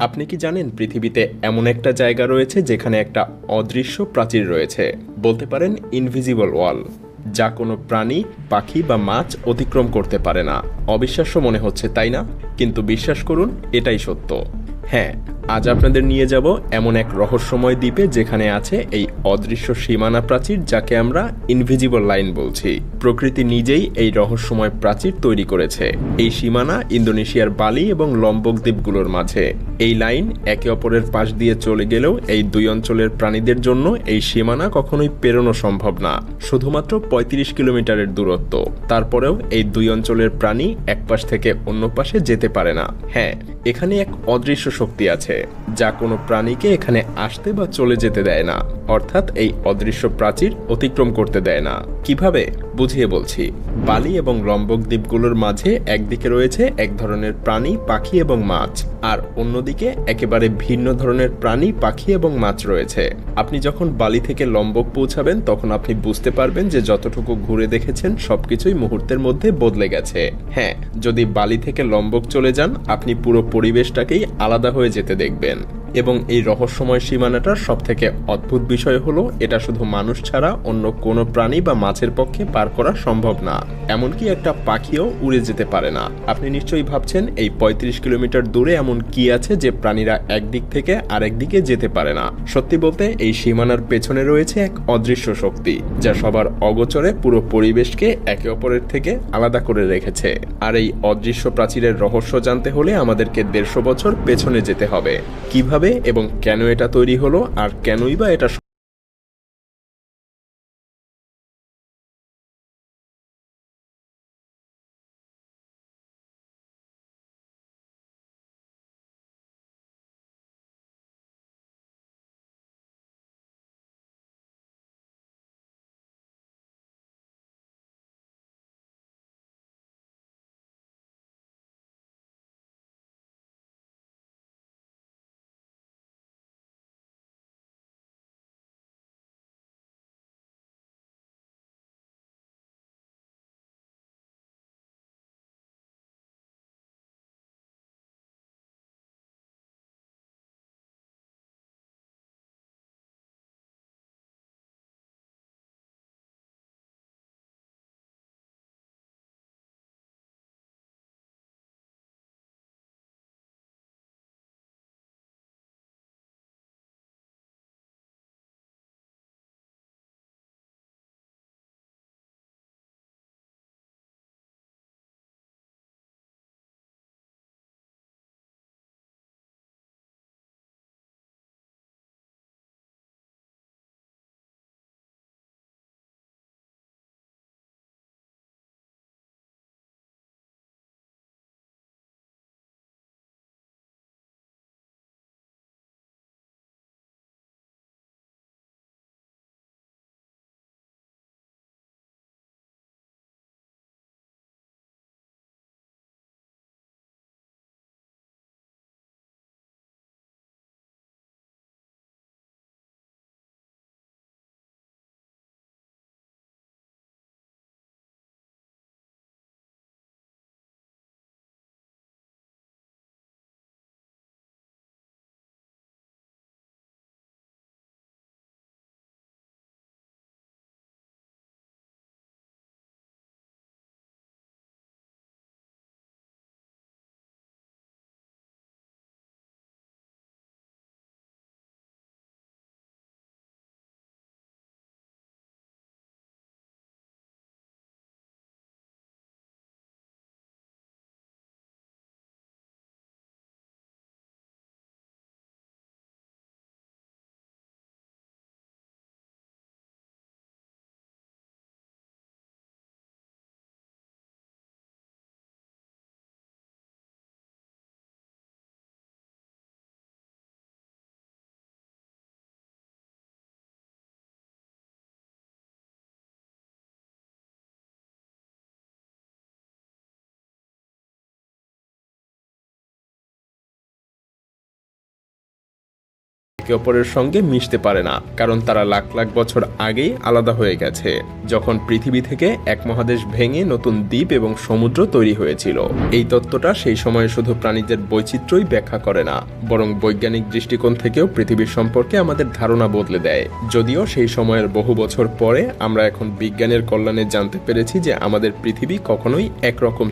আপনি কি জানেন পৃথিবীতে এমন একটা জায়গা রয়েছে যেখানে একটা অদৃশ্য প্রাচীর রয়েছে? বলতে পারেন ইনভিজিবল ওয়াল যা কোনো প্রাণী, পাখি বা মাছ অতিক্রম করতে পারে না। অবিশ্বাস্য মনে হচ্ছে, তাই না? কিন্তু বিশ্বাস করুন, এটাই সত্য। হ্যাঁ আজ আপনাদের নিয়ে যাব এমন এক রহস্যময় দ্বীপে যেখানে আছে এই অদৃশ্য সীমানা প্রাচীর যাকে আমরা ইনভিজিবল লাইন বলছি। প্রকৃতি নিজেই এই রহস্যময় প্রাচীর তৈরি করেছে। এই সীমানা ইন্দোনেশিয়ার বালি এবং লম্বক দ্বীপগুলোর মাঝে। এই লাইন একে অপরের পাশ দিয়ে চলে গেলেও এই দুই অঞ্চলের প্রাণীদের জন্য এই সীমানা কখনোই পেরোনো সম্ভব না। শুধুমাত্র ৩৫ কিলোমিটারের দূরত্ব। তারপরেও এই দুই অঞ্চলের প্রাণী এক পাশ থেকে অন্য পাশে যেতে পারে না। হ্যাঁ এখানে এক অদৃশ্য শক্তি আছে, যা কোনো প্রাণীকে এখানে আসতে বা চলে যেতে দেয় না। অর্থাৎ এই অদৃশ্য প্রাচীর অতিক্রম করতে দেয় না। কীভাবে? বুঝিয়ে বলছি। বালি এবং লম্বক দ্বীপগুলোর মাঝে একদিকে রয়েছে এক ধরনের প্রাণী, পাখি এবং মাছ, আর অন্যদিকে একেবারে ভিন্ন ধরনের প্রাণী, পাখি এবং মাছ রয়েছে। আপনি যখন বালি থেকে লম্বক পৌঁছাবেন, তখন আপনি বুঝতে পারবেন যে যতটুকু ঘুরে দেখেছেন, সবকিছুই মুহূর্তের মধ্যে বদলে গেছে। হ্যাঁ যদি বালি থেকে লম্বক চলে যান, আপনি পুরো পরিবেশটাকেই আলাদা হয়ে যেতে দেখবেন। এবং এই রহস্যময় সীমানাটার সব থেকে অদ্ভুত বিষয় হলো, এটা শুধু মানুষ ছাড়া অন্য কোনো প্রাণী বা মাছের পক্ষে পার করা সম্ভব না। এমনকি একটা পাখিও উড়ে যেতে পারে না। আপনি নিশ্চয়ই ভাবছেন, এই ৩৫ কিলোমিটার দূরে এমন কি আছে যে প্রাণীরা একদিক থেকে আরেক দিকে যেতে পারে না? সত্যি বলতে, এই সীমানার পেছনে রয়েছে এক অদৃশ্য শক্তি, যা সবার অগোচরে পুরো পরিবেশকে একে অপরের থেকে আলাদা করে রেখেছে। আর এই অদৃশ্য প্রাচীরের রহস্য জানতে হলে আমাদেরকে দেড়শো বছর পেছনে যেতে হবে। কীভাবে এবং কেন এটা তৈরি হলো আর কেনই বা এটা একে অপরের সঙ্গে মিশতে পারে না, কারণ তারা লাখ লাখ বছর আগেই আলাদা হয়ে গেছে, যখন পৃথিবী থেকে এক মহাদেশ ভেঙে নতুন দ্বীপ এবং সমুদ্র তৈরি হয়েছিল। এই তত্ত্বটা সেই সময়ে শুধু প্রাণীদের বৈচিত্র্যই ব্যাখ্যা করে না, বরং বৈজ্ঞানিক দৃষ্টিকোণ থেকেও পৃথিবীর সম্পর্কে আমাদের ধারণা বদলে দেয়। যদিও সেই সময়ের বহু বছর পরে আমরা এখন বিজ্ঞানের কল্যাণে জানতে পেরেছি যে আমাদের পৃথিবী কখনোই একরকম